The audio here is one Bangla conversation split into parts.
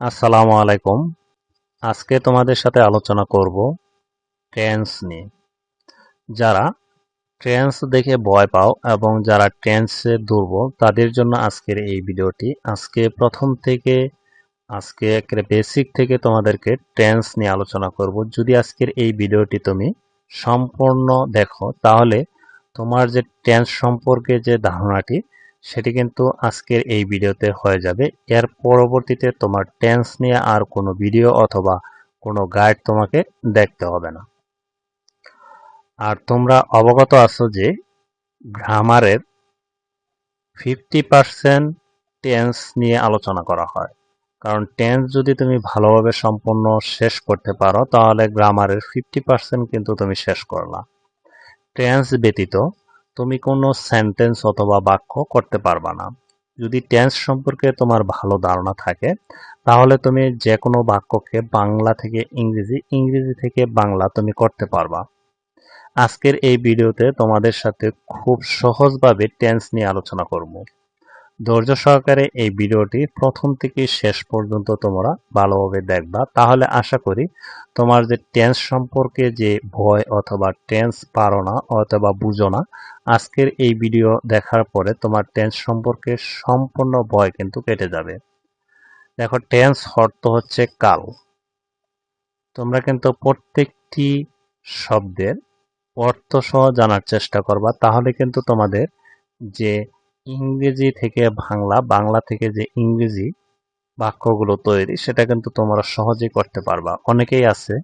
আসসালামু আলাইকুম। আজকে তোমাদের সাথে আলোচনা করব টেন্স নিয়ে। যারা ট্রেন্স দেখে ভয় পাও এবং যারা টেন্সে দুর্বল, তাদের জন্য আজকের এই ভিডিওটি। আজকে প্রথম থেকে, আজকে একেবারে বেসিক থেকে তোমাদেরকে ট্রেন্স নিয়ে আলোচনা করব। যদি আজকের এই ভিডিওটি তুমি সম্পূর্ণ দেখো, তাহলে তোমার যে ট্রেন্স সম্পর্কে যে ধারণাটি সেটি কিন্তু আজকের এই ভিডিওতে হয়ে যাবে। এর পরবর্তীতে তোমার টেন্স নিয়ে আর কোনো ভিডিও অথবা কোনো গাইড তোমাকে দেখতে হবে না। আর তোমরা অবগত আছো যে গ্রামারের ফিফটি পার্সেন্ট টেন্স নিয়ে আলোচনা করা হয়। কারণ টেন্স যদি তুমি ভালোভাবে সম্পূর্ণ শেষ করতে পারো, তাহলে গ্রামারের ফিফটি পার্সেন্ট কিন্তু তুমি শেষ করলা। টেন্স ব্যতীত তুমি কোনো সেন্টেন্স অথবা বাক্য করতে পারবা না। যদি টেন্স সম্পর্কে তোমার ভালো ধারণা থাকে, তাহলে তুমি যে কোনো বাক্যকে বাংলা থেকে ইংরেজি ইংরেজি থেকে বাংলা তুমি করতে পারবা। আজকের এই ভিডিওতে তোমাদের সাথে খুব সহজভাবে টেন্স নিয়ে আলোচনা করব। ধৈর্য সহকারে এই ভিডিওটি প্রথম থেকে শেষ পর্যন্ত তোমরা ভালোভাবে দেখবা। তাহলে আশা করি তোমার যে টেন্স সম্পর্কে যে ভয় অথবা টেন্স পারো না অথবা বুঝো না আজকের এই ভিডিও দেখার পরে তোমার টেন্স সম্পর্কে সম্পূর্ণ ভয় কিন্তু কেটে যাবে। দেখো টেন্স অর্থ হচ্ছে কাল। তোমরা কিন্তু প্রত্যেকটি শব্দের অর্থ সহ জানার চেষ্টা করবা, তাহলে কিন্তু তোমাদের যে ইংরেজি থেকে বাংলা বাংলা থেকে যে ইংরেজি বাক্যগুলো তৈরি, সেটা কিন্তু তোমরা সহজেই করতে পারবা। অনেকেই আছে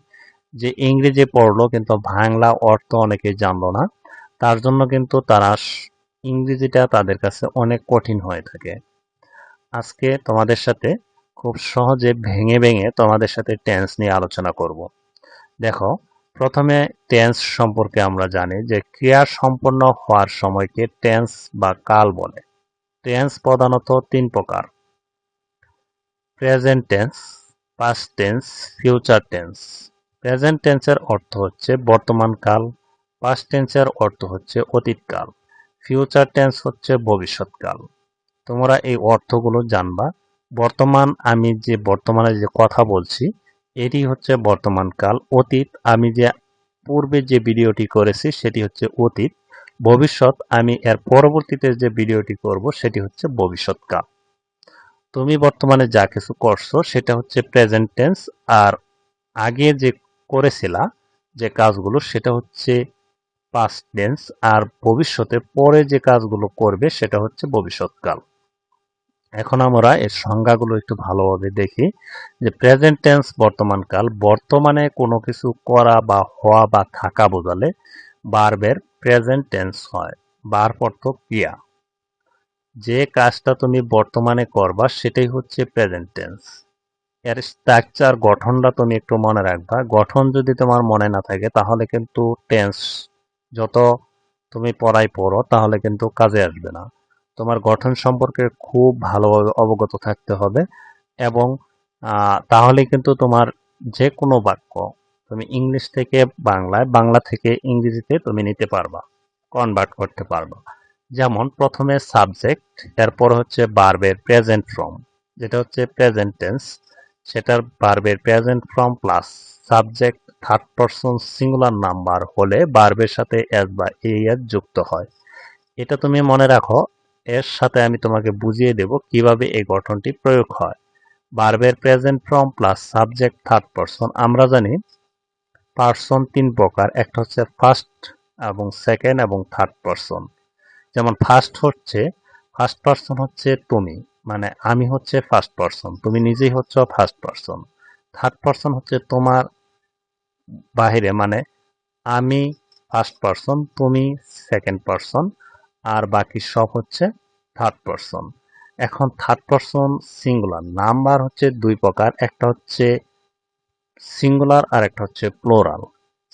যে ইংরেজি পড়ল কিন্তু বাংলা অর্থ অনেকেই জানলো না। তার জন্য কিন্তু তারা ইংরেজিটা তাদের কাছে অনেক কঠিন হয়ে থাকে। আজকে তোমাদের সাথে খুব সহজে ভেঙে ভেঙে তোমাদের সাথে টেন্স নিয়ে আলোচনা করব। দেখো, প্রথমে টেন্স সম্পর্কে আমরা জানি যে ক্রিয়া সম্পন্ন হওয়ার সময়কে টেন্স বা কাল বলে। টেন্স প্রধানত তিন প্রকার। Present tense past tense future tense present টেন্সের অর্থ হচ্ছে বর্তমান কাল। পাস্ট টেন্সের অর্থ হচ্ছে অতীতকাল। ফিউচার টেন্স হচ্ছে ভবিষ্যৎকাল। তোমরা এই অর্থগুলো জানবা। বর্তমান আমি যে বর্তমানে যে কথা বলছি, এটি হচ্ছে বর্তমান কাল। অতীত, আমি যে পূর্বে যে ভিডিওটি করেছি, সেটি হচ্ছে অতীত। ভবিষ্যৎ, আমি এর পরবর্তীতে যে ভিডিওটি করব, সেটি হচ্ছে ভবিষ্যৎকাল। তুমি বর্তমানে যা কিছু করছ, সেটা হচ্ছে প্রেজেন্ট টেন্স আর আগে যে করেছিলা যে কাজগুলো, সেটা হচ্ছে পাস্ট টেন্স আর ভবিষ্যতে পরে যে কাজগুলো করবে সেটা হচ্ছে ভবিষ্যৎকাল। এখন আমরা এর সংজ্ঞাগুলো একটু ভালোভাবে দেখি যে প্রেজেন্ট টেন্স বর্তমানকাল বর্তমানে কোনো কিছু করা বা হওয়া বা থাকা বোঝালে বারবের প্রেজেন্ট টেন্স হয় বার অর্থ ক্রিয়া। যে কাজটা তুমি বর্তমানে করবা সেটাই হচ্ছে প্রেজেন্ট টেন্স এর স্ট্রাকচার গঠনটা তুমি একটু মনে রাখবা। গঠন যদি তোমার মনে না থাকে তাহলে কিন্তু টেন্স যত তুমি পড়াই পড়ো, তাহলে কিন্তু কাজে আসবে না। তোমার গঠন সম্পর্কে খুব ভালোভাবে অবগত থাকতে হবে এবং তাহলে কিন্তু তোমার যে কোনো বাক্য তুমি ইংলিশ থেকে বাংলায়, বাংলা থেকে ইংরেজিতে তুমি নিতে পারবা কনভার্ট করতে পারবা। যেমন প্রথমে সাবজেক্ট এরপর হচ্ছে বার্বের প্রেজেন্ট ফর্ম যেটা হচ্ছে প্রেজেন্ট টেন্স সেটার বার্বের present form plus subject third person singular number হলে বার্বের সাথে এস বা এ এস যুক্ত হয়। এটা তুমি মনে রাখো, এর সাথে আমি তোমাকে বুঝিয়ে দেব কীভাবে এই গঠনটি প্রয়োগ হয়। বার্বের present form plus subject third person আমরা জানি পারসন তিন প্রকার, একটা হচ্ছে ফার্স্ট এবং সেকেন্ড এবং থার্ড পারসন যেমন ফার্স্ট হচ্ছে ফার্স্ট পারসন হচ্ছে তুমি মানে আমি হচ্ছে ফার্স্ট পারসন তুমি নিজেই হচ্ছে ফার্স্ট পারসন থার্ড পারসন হচ্ছে তোমার বাহিরে মানে আমি ফার্স্ট পারসন তুমি সেকেন্ড পারসন আর বাকি সব হচ্ছে থার্ড পারসন এখন থার্ড পারসন সিঙ্গুলার নাম্বার হচ্ছে দুই প্রকার, একটা হচ্ছে সিঙ্গুলার আর একটা হচ্ছে প্লোরাল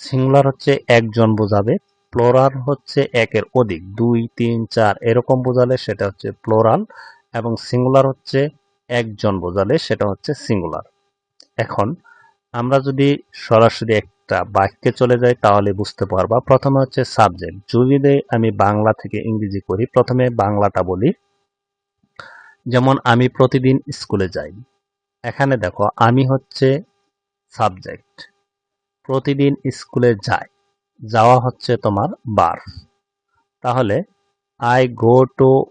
সিঙ্গুলার হচ্ছে একজন বোঝাবে প্লোরাল হচ্ছে একের অধিক, দুই, তিন, চার, এরকম বোঝালে সেটা হচ্ছে প্লোরাল এবং সিঙ্গুলার হচ্ছে একজন বোঝালে সেটা হচ্ছে সিঙ্গুলার এখন আমরা যদি সরাসরি একটা বাক্যে চলে যাই, তাহলে বুঝতে পারবা। প্রথমে হচ্ছে সাবজেক্ট যদি আমি বাংলা থেকে ইংরেজি করি, প্রথমে বাংলাটা বলি। যেমন, আমি প্রতিদিন স্কুলে যাই। এখানে দেখো, আমি হচ্ছে সাবজেক্ট প্রতিদিন স্কুলে যাই। যাওয়া হচ্ছে তোমার বার। তাহলে I go to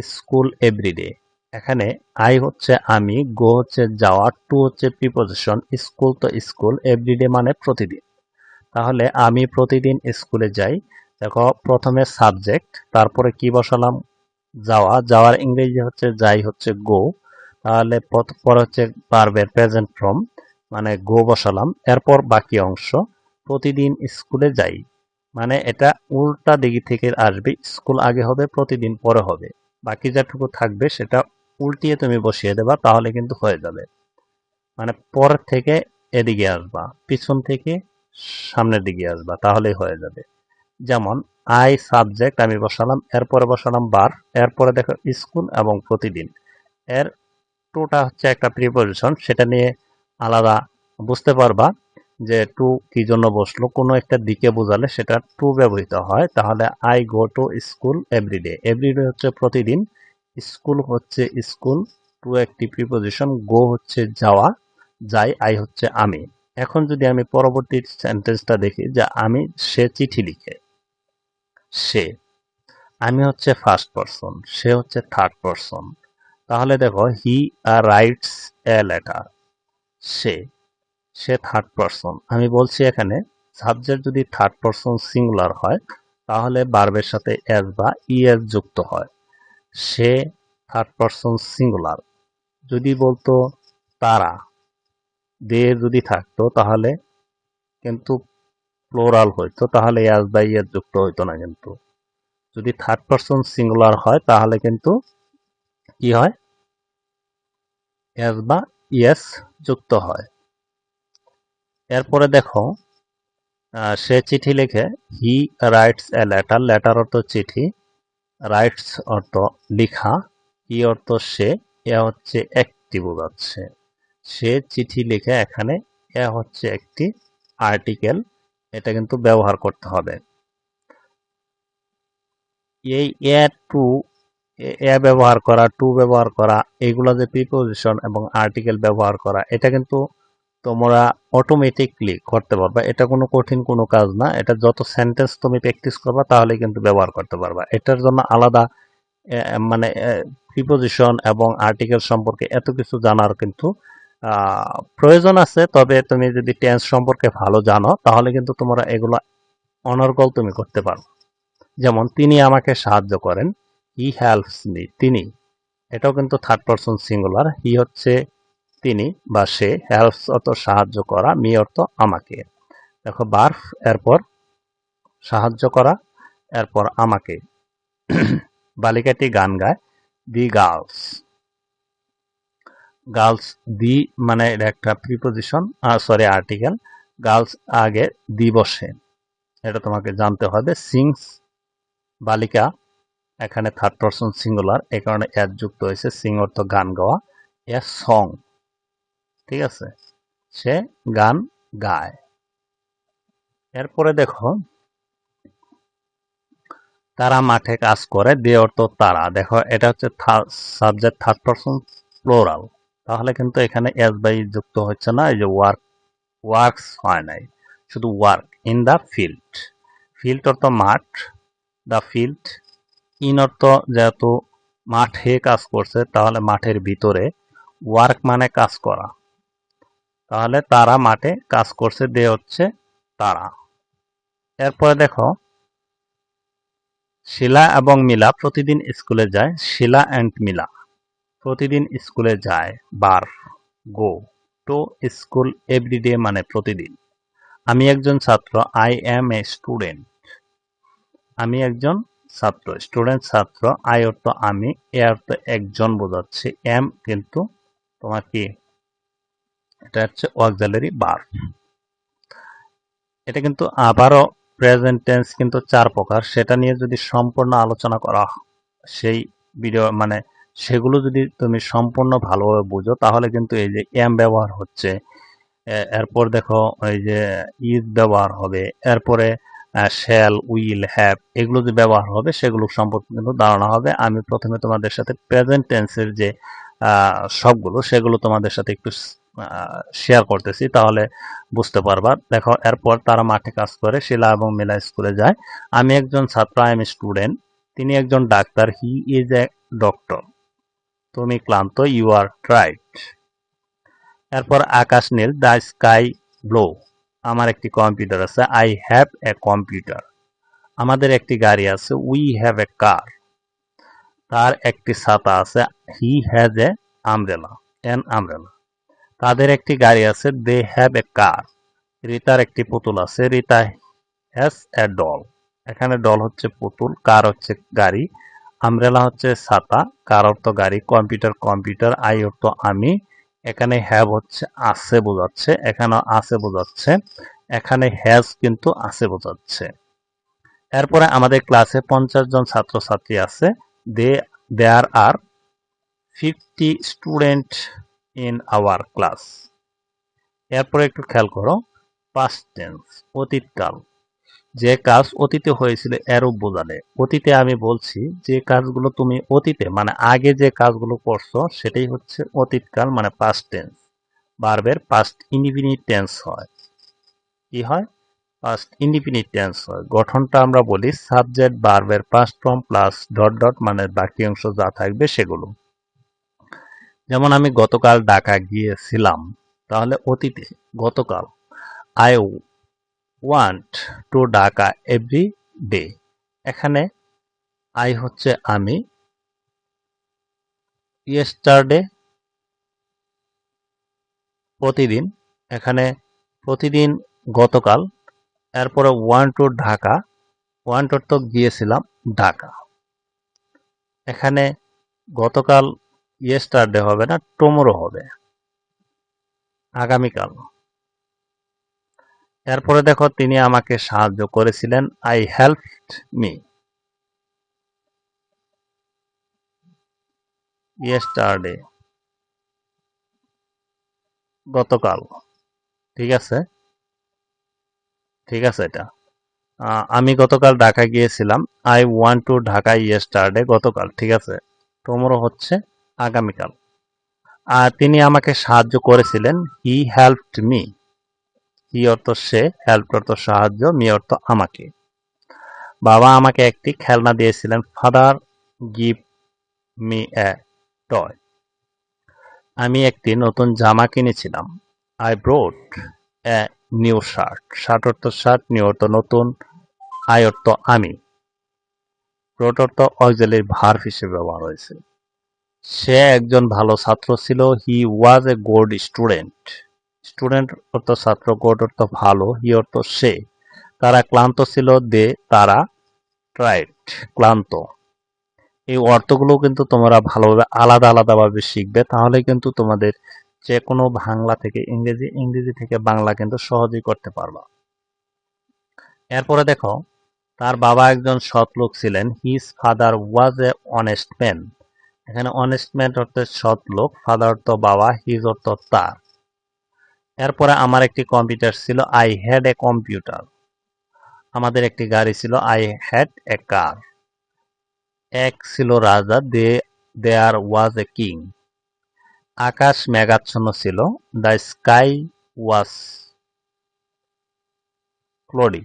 school every day এখানে আই হচ্ছে আমি গো হচ্ছে যাওয়া টু হচ্ছে প্রিপোজিশন স্কুল তো স্কুল এভরিডে মানে প্রতিদিন। তাহলে আমি প্রতিদিন স্কুলে যাই। দেখো, প্রথমে সাবজেক্ট তারপরে কি বসালাম? যাওয়া, যাওয়ার ইংরেজি হচ্ছে যাই হচ্ছে গো তাহলে পর- হচ্ছে পারবে প্রেজেন্ট ফ্রম মানে গো বসালাম। এরপর বাকি অংশ, প্রতিদিন স্কুলে যাই। মানে এটা উল্টা দিক থেকে আসবে স্কুল আগে হবে, প্রতিদিন পরে হবে। বাকি যেটুকু থাকবে, সেটা উল্টিয়ে তুমি বসিয়ে দেবা, তাহলে কিন্তু হয়ে যাবে। মানে পর থেকে এদিকে আসবা, পিছন থেকে সামনের দিকে আসবা, তাহলেই হয়ে যাবে। যেমন আই সাবজেক্ট আমি বসালাম, এরপরে বসালাম বার এরপরে দেখো স্কুল এবং প্রতিদিন। এর টুটা হচ্ছে একটা প্রিপোজিশন সেটা নিয়ে আলাদা বুঝতে পারবা যে টু কি জন্য বসল, কোনো একটা দিকে বোঝালে সেটা টু ব্যবহৃত হয়। তাহলে I go to school every day every day হচ্ছে প্রতিদিন স্কুল হচ্ছে স্কুল টু একটি প্রিপোজিশন গো হচ্ছে যাওয়া, যাই আই হচ্ছে আমি। এখন যদি আমি পরবর্তী সেন্টেন্সটা দেখি, যে আমি সে চিঠি লিখে, সে, আমি হচ্ছে ফার্স্ট পারসন সে হচ্ছে থার্ড পারসন তাহলে দেখো হি আর রাইটস এ লেটার সে সে থার্ড পারসন আমি বলছি এখানে সাবজেক্ট যদি থার্ড পারসন সিঙ্গুলার হয়, তাহলে বার্বের সাথে এস বা ই ইএস যুক্ত হয়। সে থার্ড পারসন সিঙ্গুলার যদি বলতো তারা দে যদি থাকতো তাহলে কিন্তু প্লোরাল হইতো, তাহলে এস বা ইএস যুক্ত হইতো না কিন্তু। যদি থার্ড পারসন সিঙ্গুলার হয়, তাহলে কিন্তু কি হয়? এস বা ইএস যুক্ত হয়। এরপরে দেখো সে চিঠি লেখে he writes a letter letter অর্থ চিঠি। রাইটস অর্থ লিখা, ই অর্থ সে, এ হচ্ছে একটি বোঝাচ্ছে। সে চিঠি লিখে এখানে, এ হচ্ছে একটি আর্টিকেল, এটা কিন্তু ব্যবহার করতে হবে। এই এ টু, এ ব্যবহার করা, টু ব্যবহার করা, এগুলো যে প্রিপোজিশন এবং আর্টিকেল ব্যবহার করা, এটা কিন্তু তোমরা অটোমেটিকলি করতে পারবা। এটা কোনো কঠিন কোনো কাজ না। এটা যত সেন্টেন্স তুমি প্র্যাকটিস করবা, তাহলে কিন্তু ব্যবহার করতে পারবা। এটার জন্য আলাদা মানে প্রিপোজিশন এবং আর্টিকেল সম্পর্কে এত কিছু জানার কিন্তু প্রয়োজন আছে। তবে তুমি যদি টেন্স সম্পর্কে ভালো জানো, তাহলে কিন্তু তোমরা এগুলো অনর্গল তুমি করতে পারো যেমন, তিনি আমাকে সাহায্য করেন। হি হেল্পস মি তিনি। এটাও কিন্তু থার্ড পারসন সিঙ্গুলার হি হচ্ছে তিনি বা সে হেল্পস অর্থ সাহায্য করা মি অর্থ আমাকে। দেখো বার্ফ এরপর সাহায্য করা, এরপর আমাকে। বালিকাটি গান গায় দি গার্লস গার্লস দি মানে এটা একটা প্রিপোজিশন সরি আর্টিকেল গার্লস আগে দি বসে। এটা তোমাকে জানতে হবে। সিংস বালিকা, এখানে থার্ড পারসন সিঙ্গুলার এই কারণে এর যুক্ত হয়েছে। সিং অর্থ গান গাওয়া। এ সং ঠিক আছে? সে গান গায়। এরপরে দেখো, তারা মাঠে কাজ করে দে অর্থ তারা। দেখো, এটা হচ্ছে সাবজেক্ট থার্ড পারসন প্লোরাল তাহলে কিন্তু এখানে এস বাই যুক্ত হচ্ছে না, এই যে ওয়ার্ক ওয়ার্কস হয় নাই। শুধু work in the field field অর্থ মাঠ দ্য ফিল্ড ইন অর্থ যেহেতু মাঠে কাজ করছে, তাহলে মাঠের ভিতরে ওয়ার্ক মানে কাজ করা। তাহলে তারা মাঠে কাজ করছে, দে হচ্ছে তারা। এরপরে দেখো, শিলা এবং মিলা প্রতিদিন স্কুলে যায়, শিলা অ্যান্ড মিলা প্রতিদিন স্কুলে যায়, বার, go to school every day মানে প্রতিদিন। আমি একজন ছাত্র আই এম এ স্টুডেন্ট আমি একজন ছাত্র স্টুডেন্ট ছাত্র আই অর্থ আমি এ অর্থ একজন বোঝাচ্ছে এম কিন্তু তোমার কি? এটা হচ্ছে অক্সিলারি বার এটা কিন্তু আবারও প্রেজেন্ট টেন্স কিন্তু চার প্রকার। সেটা নিয়ে যদি সম্পূর্ণ আলোচনা করা সেই ভিডিও মানে সেগুলো যদি তুমি সম্পূর্ণ ভালোভাবে বুঝো, তাহলে কিন্তু এই যে এম ব্যবহার হচ্ছে এরপর দেখো এই যে ইজ ব্যবহার হবে, এরপরে শ্যাল উইল হ্যাভ এগুলো যে ব্যবহার হবে, সেগুলো সম্পর্কে কিন্তু ধারণা হবে। আমি প্রথমে তোমাদের সাথে প্রেজেন্ট টেন্সের যে সবগুলো, সেগুলো তোমাদের সাথে একটু শেয়ার করতেছি, তাহলে বুঝতে পারবা। দেখো, এরপর তারা মাঠে কাজ করে, শিলা এবং মিলা স্কুলে যায়। আমি একজন ছাত্র আই এম স্টুডেন্ট তিনি একজন ডাক্তার হি ইজ এ ডক্টর তুমি ক্লান্ত ইউ আর ট্রাইড এরপর আকাশ নীল দ্য স্কাই ব্লো আমার একটি কম্পিউটার আছে আই হ্যাভ এ কম্পিউটার আমাদের একটি গাড়ি আছে উই হ্যাভ এ কার তার একটি ছাতা আছে he has a umbrella an umbrella তাদের একটি গাড়ি আছে দে হ্যাভ এ কার রিতার একটি পুতুল আছে, রিতা হ্যাজ এ ডল এখানে ডল হচ্ছে পুতুল কার হচ্ছে গাড়ি। আমব্রেলা হচ্ছে ছাতা কার অর্থ গাড়ি কম্পিউটার কম্পিউটার আই অর্থ আমি। এখানে হ্যাভ হচ্ছে আছে বোঝাচ্ছে, এখানে আছে বোঝাচ্ছে, এখানে হ্যাজ কিন্তু আছে বোঝাচ্ছে। এরপরে আমাদের ক্লাসে পঞ্চাশ জন ছাত্রছাত্রী আছে they there are fifty student in our class এরপরে একটু খেয়াল করো পাস্ট টেন্স অতীতকাল যে কাজ অতীতে হয়েছিল এরূপ বোঝালে অতীতে আমি বলছি যে কাজগুলো তুমি অতীতে মানে আগে যে কাজগুলো করছ, সেটাই হচ্ছে অতীতকাল মানে পাস্ট টেন্স বারবের পাস্ট ইনডিফিনিট টেন্স হয়। কি হয়? পাস্ট ইনডিফিনিট টেন্স হয়। গঠনটা আমরা বলি subject বারবের past form plus dot dot মানে বাকি অংশ যা থাকবে সেগুলো। যেমন আমি গতকাল ঢাকা গিয়েছিলাম, তাহলে অতীতে গতকাল I want to Dhaka every day এখানে আই হচ্ছে আমি। ইয়েস্টারডে প্রতিদিন, এখানে প্রতিদিন গতকাল, এরপরে went to Dhaka went to তো গিয়েছিলাম ঢাকা। এখানে গতকাল ইয়েস্টারডে হবে না টুমোরো হবে। আগামীকাল। এরপরে দেখো তিনি আমাকে সাহায্য করেছিলেন আই হেল্প মি ইয়েস্টারডে গতকাল। ঠিক আছে? ঠিক আছে এটা। আমি গতকাল ঢাকা গিয়েছিলাম। I want to Dhaka yesterday গতকাল। ঠিক আছে? টুমোরো হচ্ছে আগামীকাল। আর তিনি আমাকে সাহায্য করেছিলেন হি হেল্পড মি হি অর্থ সে? হেল্প অর্থ সাহায্য মি অর্থ আমাকে। বাবা আমাকে একটি খেলনা দিয়েছিলেন father give me a toy আমি একটি নতুন জামা কিনেছিলাম। I bought a new shirt shirt অর্থ শার্ট নিউ অর্থ নতুন আই অর্থ আমি। ব্রোড অর্থ অক্সিলারি ভার্ব হিসেবে ব্যবহার হয়েছে। সে একজন ভালো ছাত্র ছিল। He was a good student student অর্থ ছাত্র গুড অর্থ ভালো হি অর্থ সে। তারা ক্লান্ত ছিল, দে, তারা ট্রাইড ক্লান্ত। এই অর্থগুলো কিন্তু তোমরা ভালোভাবে, আলাদা আলাদাভাবে শিখবে। তাহলে কিন্তু তোমাদের যে কোনো বাংলা থেকে, ইংরেজি ইংরেজি থেকে বাংলা কিন্তু সহজেই করতে পারবা। এরপরে দেখো, তার বাবা একজন সৎ লোক ছিলেন। His father was a honest man এখানে অনেস্ট ম্যান অর্থ সৎ লোক ফাদার অর্থ বাবা হিজ অর্থ তার। এরপরে আমার একটি কম্পিউটার ছিল আই হ্যাড এ কম্পিউটার আমাদের একটি গাড়ি ছিল আই হ্যাড এ কার এক ছিল রাজা, দে দেয়ার ওয়াজ এ কিং আকাশ মেঘাচ্ছন্ন ছিল দ্য স্কাই ওয়াজ ক্লোডি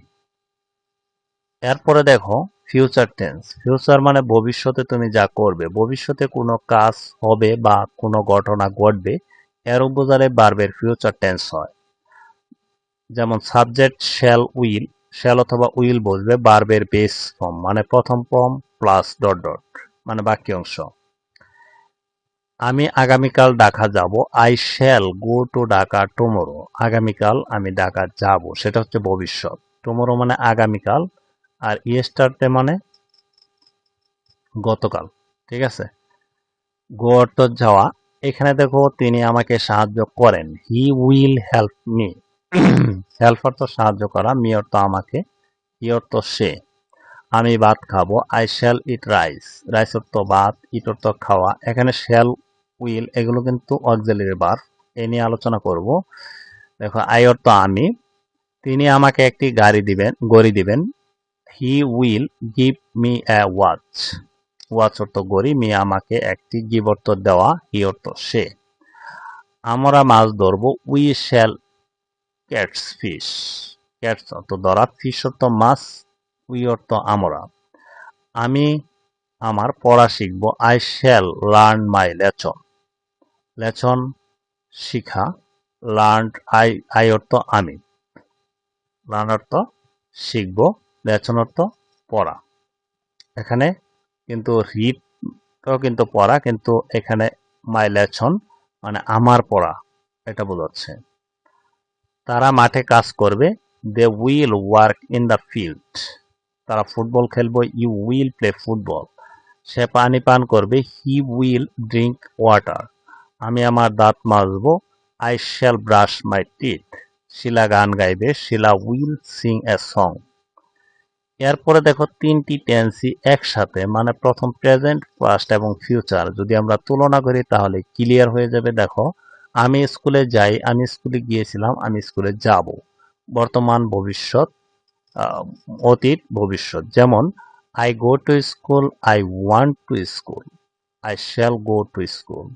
এরপরে দেখো ফিউচার টেন্স ফিউচার মানে ভবিষ্যতে তুমি যা করবে। ভবিষ্যতে কোনো কাজ হবে বা কোনো ঘটনা ঘটবে, এর বোঝালে বার্বের ফিউচার টেন্স হয়। যেমন সাবজেক্ট শ্যাল উইল শ্যাল অথবা উইল বসবে বার্বের বেস ফর্ম মানে প্রথম ফর্ম প্লাস ডট ডট মানে বাকি অংশ। আমি আগামীকাল ঢাকা যাব I shall go to Dhaka tomorrow আগামীকাল আমি ঢাকা যাব, সেটা হচ্ছে ভবিষ্যৎ। টুমোরো মানে আগামীকাল আর ইয়েস্টারডে মানে গতকাল, ঠিক আছে? গো অর্থ যাওয়া, এখানে দেখো তিনি আমাকে সাহায্য করেন। He will help me help অর্থ সাহায্য করা মি অর্থ আমাকে হি অর্থ সে। আমি ভাত খাব I shall eat rice rice অর্থ ভাত ইট অর্থ খাওয়া। এখানে শ্যাল উইল এগুলো কিন্তু অক্সিলারি বার এ নিয়ে আলোচনা করব। দেখো আই অর্থ আমি। তিনি আমাকে একটি গাড়ি দিবেন, গড়ি দিবেন। He will give me a watch watch অর্থ গড়ি, মি আমাকে একটি গিভ অর্থ দেওয়া, হি অর্থ সে। আমরা মাছ ধরবো we shall catch fish catch অর্থ ধরা ফিশ অর্থ মাছ উই অর্থ আমরা। আমি আমার পড়া শিখব I shall learn my lesson. Lesson Shikha learn I I অর্থ আমি। লার্ন অর্থ শিখব। লেচন অর্থ পড়া। এখানে কিন্তু রিডও কিন্তু পড়া, কিন্তু এখানে মাই লেচন মানে আমার পড়া, এটা বোঝাচ্ছে। তারা মাঠে কাজ করবে they will work in the field তারা ফুটবল খেলবে ইউ উইল প্লে ফুটবল সে পানি পান করবে হি উইল ড্রিঙ্ক ওয়াটার আমি আমার দাঁত মাজবো I shall brush my teeth Shila গান গাইবে, Shila will sing a song এরপরে দেখো তিনটি টেন্সই একসাথে মানে প্রথম প্রেজেন্ট পাস্ট এবং ফিউচার যদি আমরা তুলনা করি তাহলে ক্লিয়ার হয়ে যাবে, দেখো, আমি স্কুলে যাই, আমি স্কুলে গিয়েছিলাম, আমি স্কুলে যাব। বর্তমান ভবিষ্যৎ অতীত, ভবিষ্যৎ। যেমন I go to school I want to school I shall go to school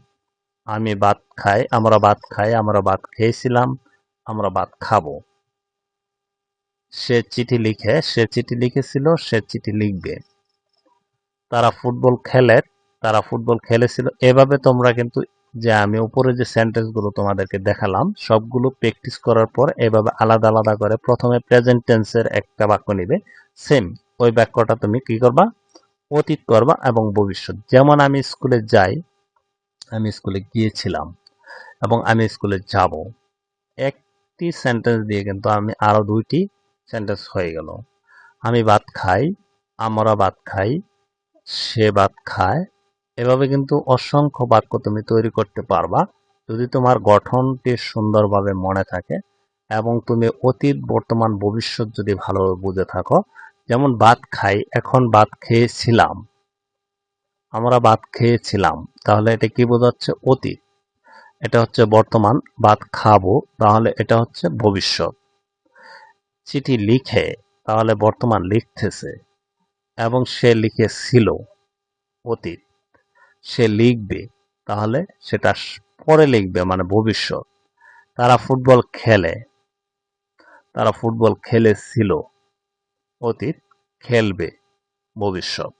আমি ভাত খাই, আমরা ভাত খাই, আমরা ভাত খেয়েছিলাম, আমরা ভাত খাব। সে চিঠি লিখে, সে চিঠি লিখেছিল, সে চিঠি লিখবে। তারা ফুটবল খেলে, তারা ফুটবল খেলেছিল। এভাবে তোমরা কিন্তু যে আমি উপরে যে সেন্টেন্সগুলো তোমাদেরকে দেখালাম, সবগুলো প্র্যাকটিস করার পর এভাবে আলাদা আলাদা করে প্রথমে প্রেজেন্ট টেন্সের একটা বাক্য নিবে। সেম ওই বাক্যটা তুমি কি করবা? অতীত করবা এবং ভবিষ্যৎ। যেমন আমি স্কুলে যাই, আমি স্কুলে গিয়েছিলাম এবং আমি স্কুলে যাব। একটি সেন্টেন্স দিয়ে কিন্তু আমি আরও দুইটি সেন্টেন্স হয়ে গেল। আমি ভাত খাই, আমরা ভাত খাই, সে ভাত খায়। এভাবে কিন্তু অসংখ্য বাক্য তুমি তৈরি করতে পারবা। যদি তোমার গঠনটি সুন্দরভাবে মনে থাকে এবং তুমি অতীত, বর্তমান, ভবিষ্যৎ যদি ভালোভাবে বুঝে থাকো, যেমন ভাত খাই, এখন ভাত খেয়েছিলাম, আমরা ভাত খেয়েছিলাম, তাহলে এটা কি বোঝাচ্ছে অতীত? এটা হচ্ছে বর্তমান, ভাত খাব, তাহলে এটা হচ্ছে ভবিষ্যৎ। চিঠি লিখে তাহলে বর্তমান লিখতেছে এবং সে লিখেছিল অতীত। সে লিখবে তাহলে সেটা পরে লিখবে মানে ভবিষ্যৎ। তারা ফুটবল খেলে। তারা ফুটবল খেলেছিল। অতীত খেলবে ভবিষ্যৎ।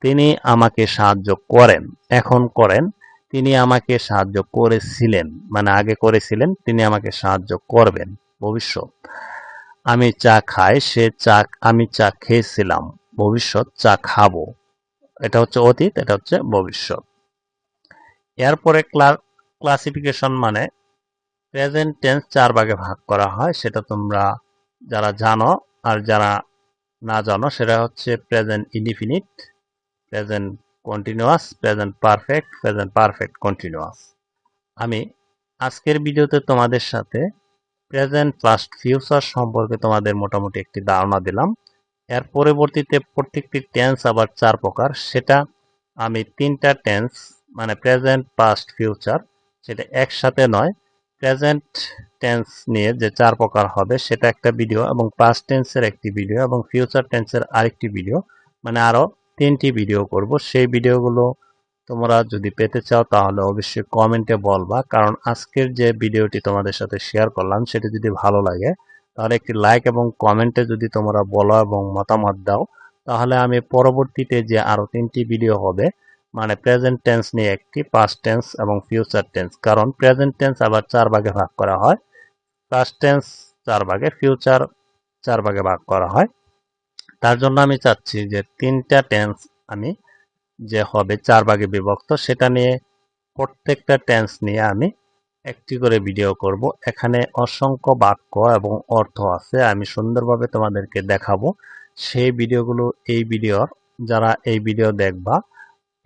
তিনি আমাকে সাহায্য করেন। এখন করেন, তিনি আমাকে সাহায্য করেছিলেন। মানে আগে করেছিলেন, তিনি আমাকে সাহায্য করবেন ভবিষ্যৎ। আমি চা খাই, সে চা, আমি চা খেয়েছিলাম। ভবিষ্যৎ চা খাব। এটা হচ্ছে অতীত, এটা হচ্ছে ভবিষ্যৎ। এরপরে ক্লাসিফিকেশন মানে প্রেজেন্ট টেন্স চার ভাগে ভাগ করা হয়। সেটা তোমরা যারা জানো আর যারা না জানো, সেটা হচ্ছে present indefinite present continuous, present perfect present perfect continuous. আমি আজকের ভিডিওতে তোমাদের সাথে প্রেজেন্ট পাস্ট ফিউচার সম্পর্কে তোমাদের মোটামুটি একটি ধারণা দিলাম। এর পরবর্তীতে প্রত্যেকটি টেন্স আবার চার প্রকার। সেটা আমি তিনটা টেন্স মানে প্রেজেন্ট পাস্ট ফিউচার সেটা একসাথে নয়। প্রেজেন্ট টেন্স নিয়ে যে চার প্রকার হবে, সেটা একটা ভিডিও এবং পাস্ট টেন্সের একটি ভিডিও এবং ফিউচার টেন্সের আরেকটি ভিডিও মানে আরও তিনটি ভিডিও করব। সেই ভিডিওগুলো তোমরা যদি পেতে চাও তাহলে অবশ্যই কমেন্টে বলবা। কারণ আজকের যে ভিডিওটি তোমাদের সাথে শেয়ার করলাম, সেটা যদি ভালো লাগে, তাহলে একটি লাইক এবং কমেন্টে যদি তোমরা বলো এবং মতামত দাও, তাহলে আমি পরবর্তীতে যে আরও তিনটি ভিডিও হবে মানে প্রেজেন্ট টেন্স নিয়ে একটি পাস্ট টেন্স এবং ফিউচার টেন্স কারণ প্রেজেন্ট টেন্স আবার চার ভাগে ভাগ করা হয়। পাস্ট টেন্স চার ভাগে ফিউচার চার ভাগে ভাগ করা হয়। তার জন্য আমি চাচ্ছি যে তিনটা টেন্স আমি যে হবে চার ভাগে বিভক্ত, সেটা নিয়ে প্রত্যেকটা টেন্স নিয়ে আমি একটি করে ভিডিও করব। এখানে অসংখ্য বাক্য এবং অর্থ আছে, আমি সুন্দরভাবে তোমাদেরকে দেখাবো। সেই ভিডিওগুলো এই ভিডিওর যারা এই ভিডিও দেখবা,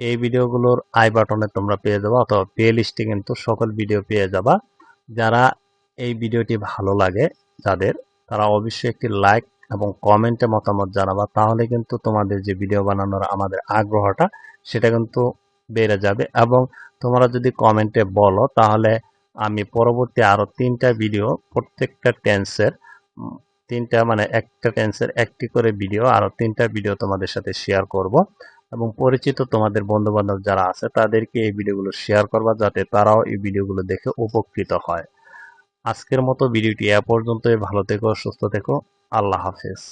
এই ভিডিওগুলোর আই বাটনে তোমরা পেয়ে যাবা, অথবা প্লে লিস্টে কিন্তু সকল ভিডিও পেয়ে যাবা। যারা এই ভিডিওটি ভালো লাগে, যাদের, তারা অবশ্যই একটি লাইক এবং কমেন্টে মতামত জানাবা, তাহলে কিন্তু তোমাদের যে ভিডিও বানানোর আমাদের আগ্রহটা, সেটা কিন্তু বেড়ে যাবে। এবং তোমরা যদি কমেন্টে বলো, তাহলে আমি পরবর্তী আরও তিনটা ভিডিও প্রত্যেকটা টেন্সের তিনটা মানে একটা টেন্সের একটি করে ভিডিও আরও তিনটা ভিডিও তোমাদের সাথে শেয়ার করব। এবং পরিচিত তোমাদের বন্ধু বান্ধব যারা আছে, তাদেরকে এই ভিডিওগুলো শেয়ার করবা, যাতে তারাও এই ভিডিওগুলো দেখে উপকৃত হয়। আজকের মতো ভিডিওটি এ পর্যন্তই। ভালো থেকো সুস্থ থেকো। আল্লাহ হাফেজ।